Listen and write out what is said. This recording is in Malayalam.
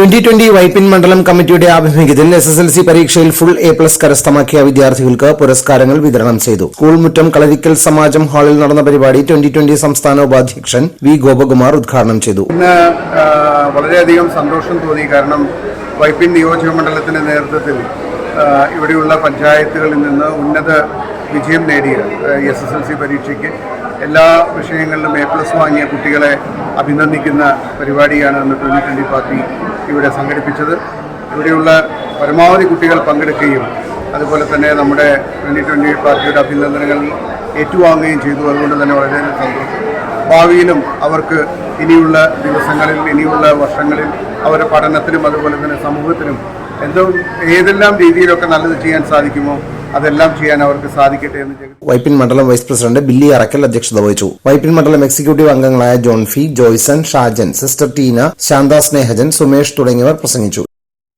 ട്വന്റി ട്വന്റി വൈപ്പിൻ മണ്ഡലം കമ്മിറ്റിയുടെ ആഭിമുഖ്യത്തിൽ എസ് എസ് എൽ സി പരീക്ഷയിൽ ഫുൾ എ പ്ലസ് കരസ്ഥമാക്കിയ വിദ്യാർത്ഥികൾക്ക് പുരസ്കാരങ്ങൾ വിതരണം ചെയ്തു. സ്കൂൾ മുറ്റം കളരിക്കൽ സമാജം ഹാളിൽ നടന്ന പരിപാടി ട്വന്റി ട്വന്റി സംസ്ഥാന ഉപാധ്യക്ഷൻ വി ഗോപകുമാർ ഉദ്ഘാടനം ചെയ്തു. ഇന്ന് വളരെയധികം സന്തോഷം തോന്നി. കാരണം വൈപ്പിൻ നിയോജക മണ്ഡലത്തിന്റെ നേതൃത്വത്തിൽ ഇവിടെയുള്ള പഞ്ചായത്തുകളിൽ നിന്ന് ഉന്നത വിജയം നേടിയ എസ് എസ് എൽ സി പരീക്ഷയ്ക്ക് എല്ലാ വിഷയങ്ങളിലും എ പ്ലസ് വാങ്ങിയ കുട്ടികളെ അഭിനന്ദിക്കുന്ന പരിപാടിയാണ് ഇന്ന് ട്വന്റി ട്വന്റി പാർട്ടി ഇവിടെ സംഘടിപ്പിച്ചത്. ഇവിടെയുള്ള പരമാവധി കുട്ടികൾ പങ്കെടുക്കുകയും അതുപോലെ തന്നെ നമ്മുടെ ട്വന്റി ട്വന്റി പാർട്ടിയുടെ അഭിനന്ദനങ്ങൾ ഏറ്റുവാങ്ങുകയും ചെയ്തു. അതുകൊണ്ട് തന്നെ വളരെ സന്തോഷം. ഭാവിയിലും അവർക്ക് ഇനിയുള്ള ദിവസങ്ങളിൽ ഇനിയുള്ള വർഷങ്ങളിൽ അവരുടെ പഠനത്തിനും അതുപോലെ തന്നെ സമൂഹത്തിനും എന്തോ ഏതെല്ലാം രീതിയിലൊക്കെ നല്ലത് ചെയ്യാൻ സാധിക്കുമോ അതെല്ലാം ചെയ്യാൻ അവർക്ക് സാധിക്കട്ടെ എന്ന് വൈപ്പിൻ മണ്ഡലം വൈസ് പ്രസിഡന്റ് ബില്ലി അറക്കൽ അധ്യക്ഷത വഹിച്ചു. വൈപ്പിൻ മണ്ഡലം എക്സിക്യൂട്ടീവ് അംഗങ്ങളായ ജോൺഫി ജോയ്സൺ ഷാജൻ സിസ്റ്റർ ടീന ശാന്ത സ്നേഹജൻ സുമേഷ് തുടങ്ങിയവർ പ്രസംഗിച്ചു.